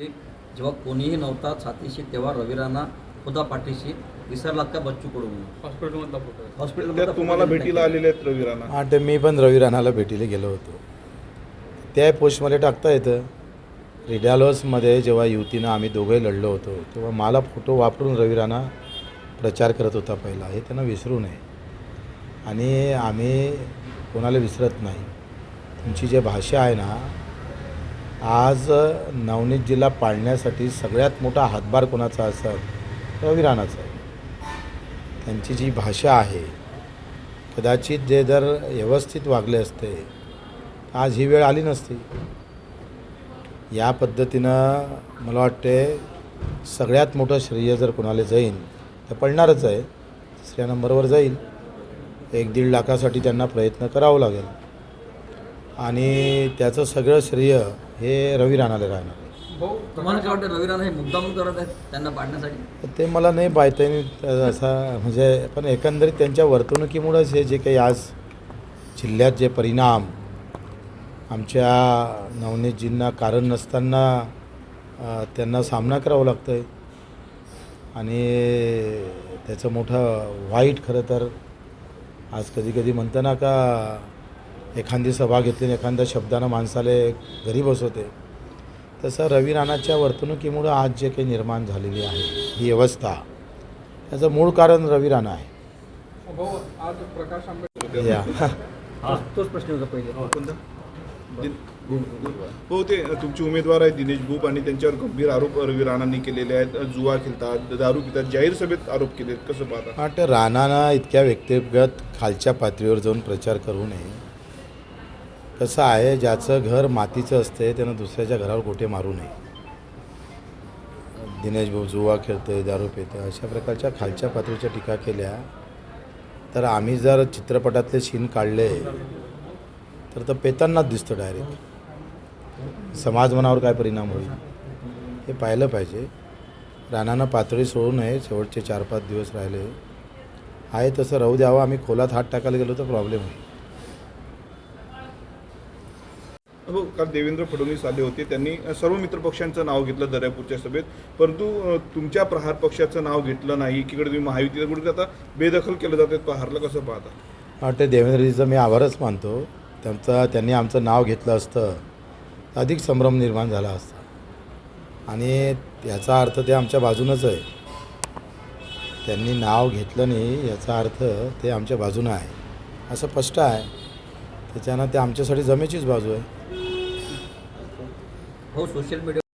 जेव्हा कोणीही नव्हता छातीशी तेव्हा रवी राणा होता पाठीशी विसरलात का बच्चू कडू हॉस्पिटलमधला फोटो आहे. हॉस्पिटल तुम्हाला भेटीला आलेले आहेत रवी राणा हा ते मी पण रवी राणाला भेटीला गेलो होतो. त्या पोस्टमध्ये टाकता येतं. रिडालॉसमध्ये जेव्हा युतीनं आम्ही दोघंही लढलो होतो तेव्हा मला फोटो वापरून रवी राणा प्रचार करत होता पहिला. हे त्यांना विसरू नये. आणि आम्ही कोणाला विसरत नाही. तुमची जे भाषा आहे ना आज नवनीत जिल्हा पाळण्यासाठी सगळ्यात मोठा हातभार कोणाचा असेल रवी राणाचा त्यांची जी भाषा आहे कदाचित जे जर व्यवस्थित वागले असते आज ही वेळ आली नसती. या पद्धतीनं मला वाटते सगळ्यात मोठं श्रेय जर कोणाला जाईल तर पडणारच आहे. तिसऱ्या नंबरवर जाईल. एक दीड लाखासाठी त्यांना प्रयत्न करावं लागेल. आणि त्याचं सगळं श्रेय हे रवी राणाला राहणार. आहे तुम्हाला काय वाटतं रवी राणा हे मुद्दाम करत आहेत त्यांना पाडण्यासाठी? ते मला नाही पाहता येईल असा म्हणजे पण एकंदरीत त्यांच्या वर्तणुकीमुळंच हे जे काही आज जिल्ह्यात जे परिणाम आमच्या नवनीतजींना कारण नसताना त्यांना सामना करावा लागतो आहे आणि त्याचं मोठं वाईट खरं तर आज कधी कधी म्हणतं ना का एखादी सभा घेतली आणि एखाद्या शब्दानं माणसाला घरी बसवते तसं रवी राणाच्या वर्तणुकीमुळं आज जे काही निर्माण झालेली आहे ही अवस्था त्याचं मूळ कारण रवी राणा आहे. भाऊ आज प्रकाश आंबेडकर या. तोच- तोच प्रश्न होता पहिले. कोणता? दिन- हो ते तुमचे उमेदवार आहेत दिनेश भूप आणि त्यांच्यावर गंभीर आरोप रवी राणांनी केलेले आहेत. जुवा खेळतात दारू पितात जाहीर सभेत आरोप केले आहेत कसं पाहता? वाटतं राणानं इतक्या व्यक्तिगत खालच्या पातळीवर जाऊन प्रचार करू नये. कसं आहे ज्याचं घर मातीचं असते त्यानं दुसऱ्याच्या घरावर गोटे मारू नये. दिनेश भाऊ जुवा खेळतोय दारू पितं अशा प्रकारच्या खालच्या पातळीच्या टीका केल्या. तर आम्ही जर चित्रपटातले सीन काढले तर तर पेतांनाच दिसतं डायरेक्ट समाज मनावर काय परिणाम होईल? हे पाहिलं पाहिजे. रानानं पातळी सोडू नये शेवटचे चार पाच दिवस राहिले. आहे तसं राहू द्यावं आम्ही खोलात हात टाकायला गेलो तर प्रॉब्लेम होईल. हो काल देवेंद्र फडणवीस आले होते. त्यांनी सर्व मित्रपक्षांचं नाव घेतलं दर्यापूरच्या सभेत. परंतु तुमच्या प्रहार पक्षाचं नाव घेतलं नाही. एकीकडे तुम्ही महायुतीला कुठे आता बेदखल केलं जाते. प्रहारला कसं पाहता? वाटतं देवेंद्रजीचं मी आभारच मानतो. त्यांचा त्यांनी आमचं नाव घेतलं असतं. तर अधिक संभ्रम निर्माण झाला असता. आणि याचा अर्थ ते आमच्या बाजूनच आहे. त्यांनी नाव घेतलं नाही याचा अर्थ ते आमच्या बाजूनं आहे. असं स्पष्ट आहे. त्याच्यानं ते आमच्यासाठी जमेचीच बाजू आहे. हो सोशल मीडिया